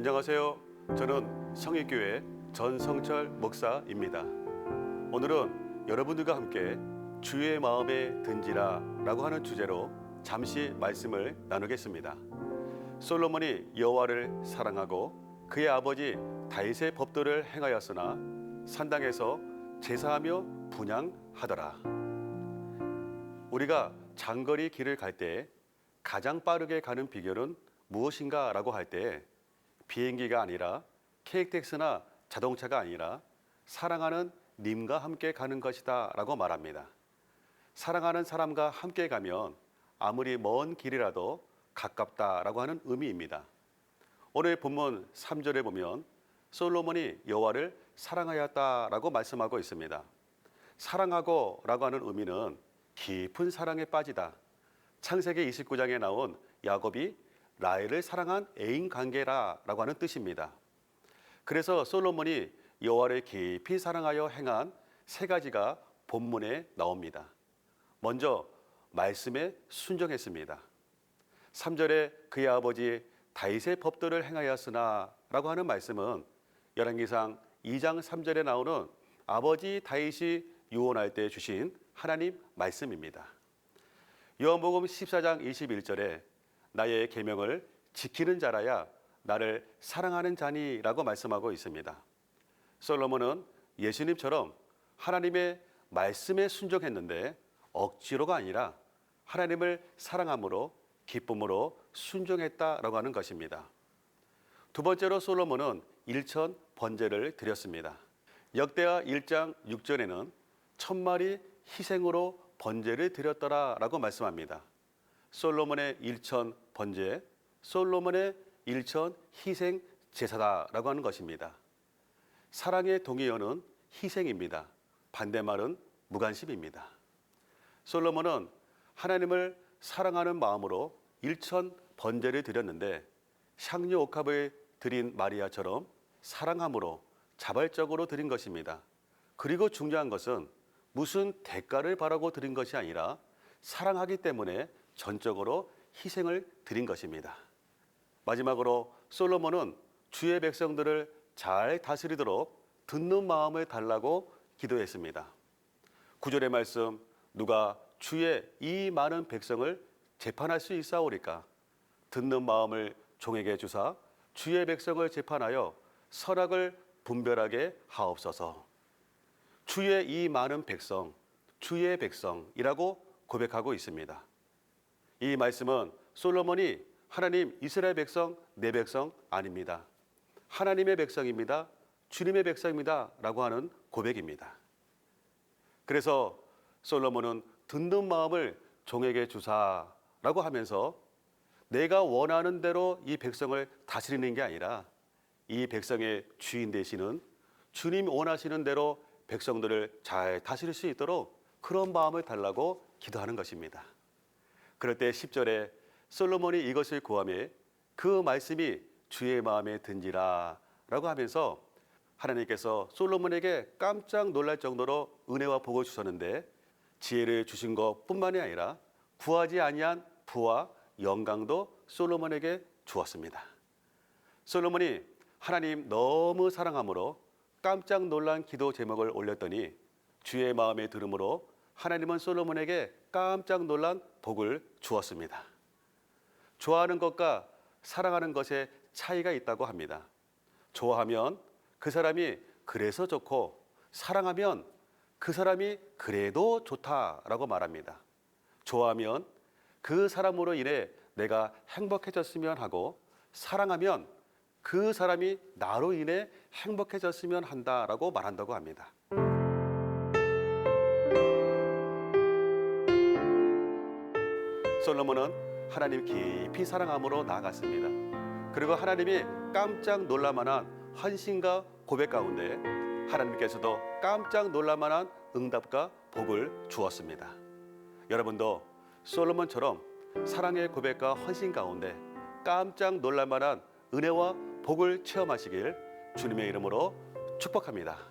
안녕하세요. 저는 성익교회 전성철 목사입니다. 오늘은 여러분들과 함께 주의 마음에 든지라 라고 하는 주제로 잠시 말씀을 나누겠습니다. 솔로몬이 여호와를 사랑하고 그의 아버지 다윗의 법도를 행하였으나 산당에서 제사하며 분양하더라. 우리가 장거리 길을 갈 때 가장 빠르게 가는 비결은 무엇인가라고 할 때 비행기가 아니라 KTX나 자동차가 아니라 사랑하는 님과 함께 가는 것이다 라고 말합니다. 사랑하는 사람과 함께 가면 아무리 먼 길이라도 가깝다 라고 하는 의미입니다. 오늘 본문 3절에 보면 솔로몬이 여호와를 사랑하였다 라고 말씀하고 있습니다. 사랑하고 라고 하는 의미는 깊은 사랑에 빠지다. 창세기 29장에 나온 야곱이 라헬을 사랑한 애인 관계라라고 하는 뜻입니다. 그래서 솔로몬이 여호와를 깊이 사랑하여 행한 세 가지가 본문에 나옵니다. 먼저 말씀에 순종했습니다. 3절에 그의 아버지 다윗의 법도를 행하였으나라고 하는 말씀은 열왕기상 2장 3절에 나오는 아버지 다윗이 유언할 때 주신 하나님 말씀입니다. 요한복음 14장 21절에 나의 계명을 지키는 자라야 나를 사랑하는 자니라고 말씀하고 있습니다. 솔로몬은 예수님처럼 하나님의 말씀에 순종했는데 억지로가 아니라 하나님을 사랑함으로 기쁨으로 순종했다라고 하는 것입니다. 두 번째로 솔로몬은 일천 번제를 드렸습니다. 역대하 1장 6절에는 천 마리 희생으로 번제를 드렸더라라고 말씀합니다. 솔로몬의 일천 번제, 솔로몬의 일천 희생 제사다라고 하는 것입니다. 사랑의 동의어는 희생입니다. 반대말은 무관심입니다. 솔로몬은 하나님을 사랑하는 마음으로 일천 번제를 드렸는데 향유 옥합을 드린 마리아처럼 사랑함으로 자발적으로 드린 것입니다. 그리고 중요한 것은 무슨 대가를 바라고 드린 것이 아니라 사랑하기 때문에 전적으로 희생을 드린 것입니다. 마지막으로 솔로몬은 주의 백성들을 잘 다스리도록 듣는 마음을 달라고 기도했습니다. 구절의 말씀 누가 주의 이 많은 백성을 재판할 수 있사오리까 듣는 마음을 종에게 주사 주의 백성을 재판하여 선악을 분별하게 하옵소서. 주의 이 많은 백성, 주의 백성이라고 고백하고 있습니다. 이 말씀은 솔로몬이 하나님 이스라엘 백성, 내 백성 아닙니다. 하나님의 백성입니다. 주님의 백성입니다. 라고 하는 고백입니다. 그래서 솔로몬은 듣는 마음을 종에게 주사라고 하면서 내가 원하는 대로 이 백성을 다스리는 게 아니라 이 백성의 주인 되시는 주님 원하시는 대로 백성들을 잘 다스릴 수 있도록 그런 마음을 달라고 기도하는 것입니다. 그럴 때 10절에 솔로몬이 이것을 구하며 그 말씀이 주의 마음에 든지라 라고 하면서 하나님께서 솔로몬에게 깜짝 놀랄 정도로 은혜와 복을 주셨는데 지혜를 주신 것 뿐만이 아니라 구하지 아니한 부와 영광도 솔로몬에게 주었습니다. 솔로몬이 하나님 너무 사랑함으로 깜짝 놀란 기도 제목을 올렸더니 주의 마음에 들음으로 하나님은 솔로몬에게 깜짝 놀란 복을 주었습니다. 좋아하는 것과 사랑하는 것에 차이가 있다고 합니다. 좋아하면 그 사람이 그래서 좋고 사랑하면 그 사람이 그래도 좋다라고 말합니다. 좋아하면 그 사람으로 인해 내가 행복해졌으면 하고 사랑하면 그 사람이 나로 인해 행복해졌으면 한다라고 말한다고 합니다. 솔로몬은 하나님 깊이 사랑함으로 나아갔습니다. 그리고 하나님이 깜짝 놀랄만한 헌신과 고백 가운데 하나님께서도 깜짝 놀랄만한 응답과 복을 주었습니다. 여러분도 솔로몬처럼 사랑의 고백과 헌신 가운데 깜짝 놀랄만한 은혜와 복을 체험하시길 주님의 이름으로 축복합니다.